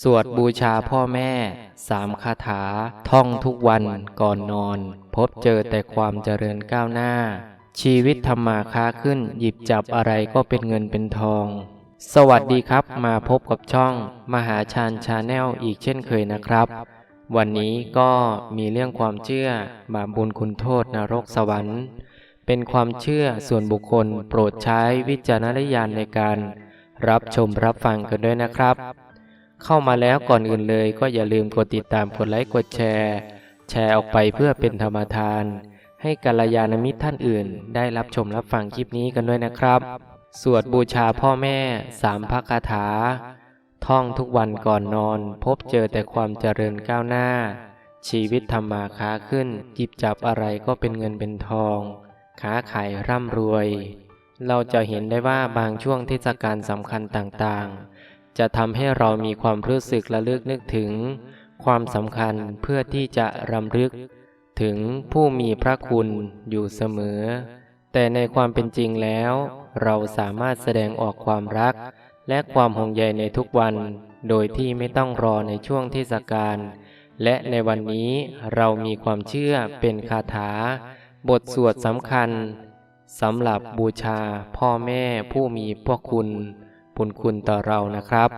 สวดบูชาพ่อแม่สามคาถา ท่องทุกวันก่อนนอน พบเจอแต่ความเจริญก้าวหน้า ชีวิตทำมาค้าขึ้นหยิบจับอะไรก็เป็นเงินเป็นทอง สวัสดีครับมาพบกับช่อง มหาชาญชาแนลอีกเช่นเคยนะครับ วันนี้ก็มีเรื่องความเชื่อบาปบุญคุณโทษนรกสวรรค์ เป็นความเชื่อส่วนบุคคลโปรดใช้วิจารณญาณในการ รับชมรับฟังกันด้วยนะครับ เข้ามาแล้วก่อนอื่นเลยก็อย่าลืมกดติดตามกดไลค์กดแชร์ แชร์ออกไปเพื่อเป็นธรรมทาน ให้กัลยาณมิตรท่านอื่น ได้รับชมรับฟังคลิปนี้กันด้วยนะครับ สวดบูชาพ่อแม่สามพระคาถา ท่องทุกวันก่อนนอน พบเจอแต่ความเจริญก้าวหน้า ชีวิตทำมาค้าขึ้นหยิบจับอะไรก็เป็นเงินเป็นทองค้าขายร่ำรวย เราจะเห็นได้ว่าบางช่วงเทศกาลสำคัญต่างๆ จะทำให้เรามีความรู้สึกระลึกนึกถึง ความสำคัญเพื่อที่จะรำลึก ถึงผู้มีพระคุณอยู่เสมอ แต่ในความเป็นจริงแล้ว เราสามารถแสดงออกความรัก และความห่วงใยในทุกวัน โดยที่ไม่ต้องรอในช่วงเทศกาลและในวันนี้เรามีความเชื่อเป็นคาถา บทสวดสำคัญสำหรับบูชาพ่อแม่ผู้มีพวกคุณ บุญคุณต่อเรานะครับ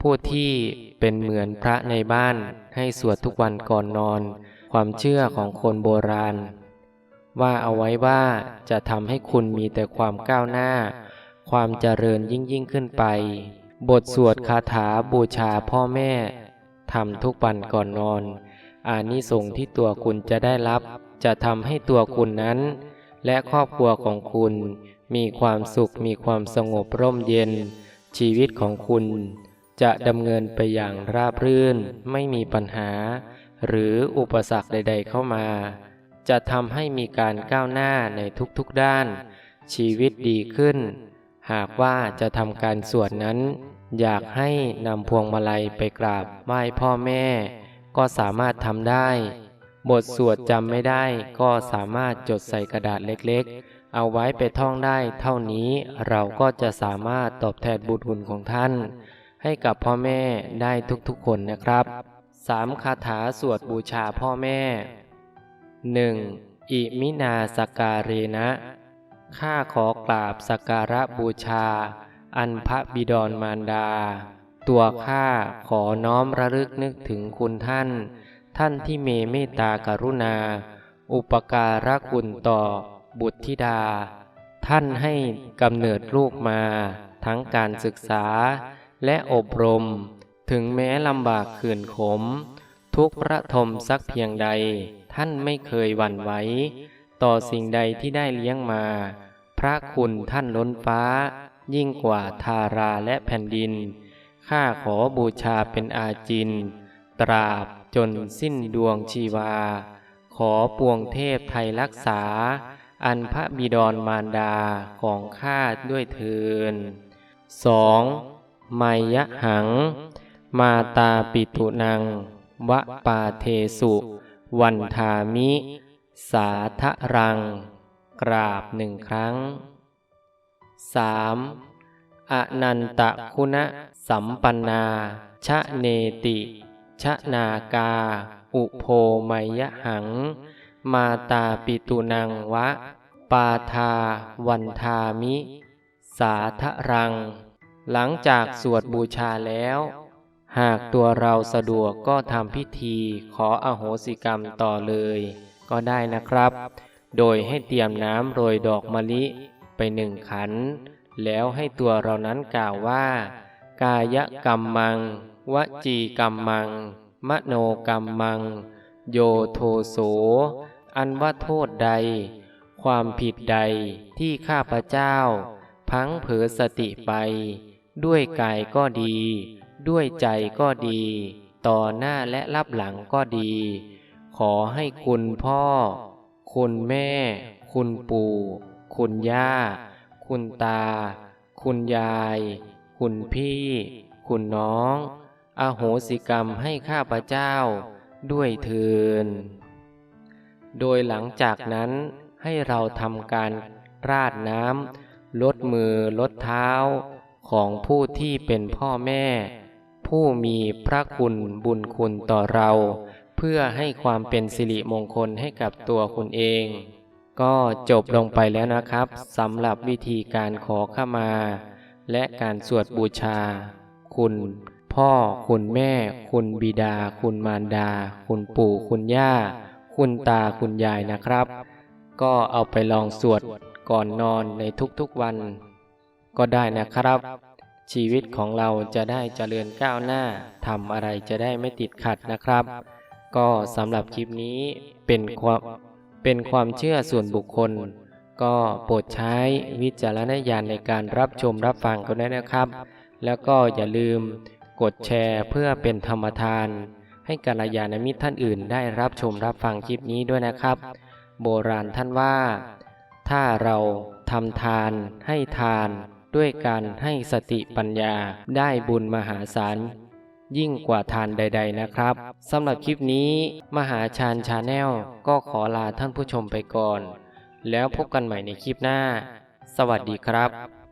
ผู้ที่เป็นเหมือนพระในบ้านให้สวดทุกวันก่อนนอน ความเชื่อของคนโบราณ ว่าเอาไว้ว่าจะทำให้คุณมีแต่ความก้าวหน้า ความเจริญยิ่งยิ่งขึ้นไป บทสวดคาถาบูชาพ่อแม่ทำทุกวันก่อนนอน อานิสงส์ที่ตัวคุณจะได้รับ จะทำให้ตัวคุณนั้น และครอบครัวของคุณมีความสุขมีความสงบร่มเย็น ชีวิตของคุณจะดำเนินไปอย่างราบรื่น ไม่มีปัญหา หรืออุปสรรคใด ๆ เข้ามา จะทำให้มีการก้าวหน้าในทุกๆด้าน ชีวิตดีขึ้น หากว่าจะทำการสวดนั้น อยากให้นำพวงมาลัยไปกราบไหว้พ่อแม่ ก็สามารถทำได้ บทสวดจำไม่ได้ก็สามารถจดใส่กระดาษเล็กๆ เอาไว้ไปท่องได้เท่านี้เราก็จะสามารถตอบแทนบุญคุณของท่าน ให้กับพ่อแม่ได้ทุกๆคนนะครับสามคาถาสวดบูชาพ่อแม่ 1. อิมินาสการเรนะ ข้าขอกราบสักการะบูชา อันพระบิดรมารดา ตัวข้าขอน้อมระลึกนึกถึงคุณท่าน ท่านที่เมเมตตากรุณา อุปการะคุณต่อ บุตรธิดา ท่านให้กำเนิดลูกมา ทั้งการศึกษาและอบรม ถึงแม้ลำบากขื่นขม ทุกประทมสักเพียงใด ท่านไม่เคยหวั่นไหวต่อสิ่งใดที่ได้เลี้ยงมา พระคุณท่านล้นฟ้า ยิ่งกว่าทาราและแผ่นดิน ข้าขอบูชาเป็นอาจิน ตราบจนสิ้นดวงชีวา ขอปวงเทพไทยรักษา อันพระบิดรมารดาของข้าด้วยเทิน 2. ไมยะหัง มาตาปิตุนัง วะปาเทสุ วันทามิ สาทะรัง กราบหนึ่งครั้ง 3. อนันตะคุณะสัมปันนา ชะเนติ ชะนากา อุโพมยหัง มาตาปิตุนังวะ ปาทาวันทามิ สาทะรัง หลังจากสวดบูชาแล้ว หากตัวเราสะดวกก็ทำพิธีขออโหสิกรรมต่อเลย ก็ได้นะครับ โดยให้เตรียมน้ำโรยดอกมะลิไปหนึ่งขัน แล้วให้ตัวเรานั้นกล่าวว่า กายกรรมมัง วจีกรรมมัง มโนกรรมมัง โยโทโส อันว่าโทษใด ความผิดใดที่ข้าพเจ้า พังเผอสติไป ด้วยกายก็ดี ด้วยใจก็ดี ต่อหน้าและรับหลังก็ดี ขอให้คุณพ่อ คุณแม่ คุณปู่ คุณย่า คุณตา คุณยาย คุณพี่ คุณน้อง อโหสิกรรมให้ข้าพเจ้า ด้วยเทิน โดยหลังจากนั้นให้เราทำการราดน้ำลดมือลดเท้า ของผู้ที่เป็นพ่อแม่ ผู้มีพระคุณบุญคุณต่อเรา เพื่อให้ความเป็นสิริมงคลให้กับตัวคุณเอง ก็จบลงไปแล้วนะครับสำหรับวิธีการขอขมา และการสวดบูชา คุณพ่อคุณแม่ คุณบิดา คุณมารดา คุณปู่คุณย่า คุณตาคุณยายนะครับ ก็เอาไปลองสวดก่อนนอนในทุกๆวัน ก็ได้นะครับ ชีวิตของเราจะได้เจริญก้าวหน้าทำอะไรจะได้ไม่ติดขัดนะครับ ก็สำหรับคลิปนี้เป็นความเป็นความเชื่อส่วนบุคคล ก็โปรดใช้วิจารณญาณในการรับชมรับฟังกันด้วยนะครับ แล้วก็อย่าลืมกดแชร์เพื่อเป็นธรรมทาน ให้กัลยาณมิตรท่านอื่นได้รับชมรับฟังคลิปนี้ด้วยนะครับ โบราณท่านว่า ถ้าเราทำทานให้ทาน ด้วยการให้สติปัญญาได้บุญมหาศาลยิ่งกว่าทานใด ๆ นะครับสำหรับคลิปนี้ มหาชาญชาแนลก็ขอลาท่านผู้ชมไปก่อน แล้วพบกันใหม่ในคลิปหน้า สวัสดีครับ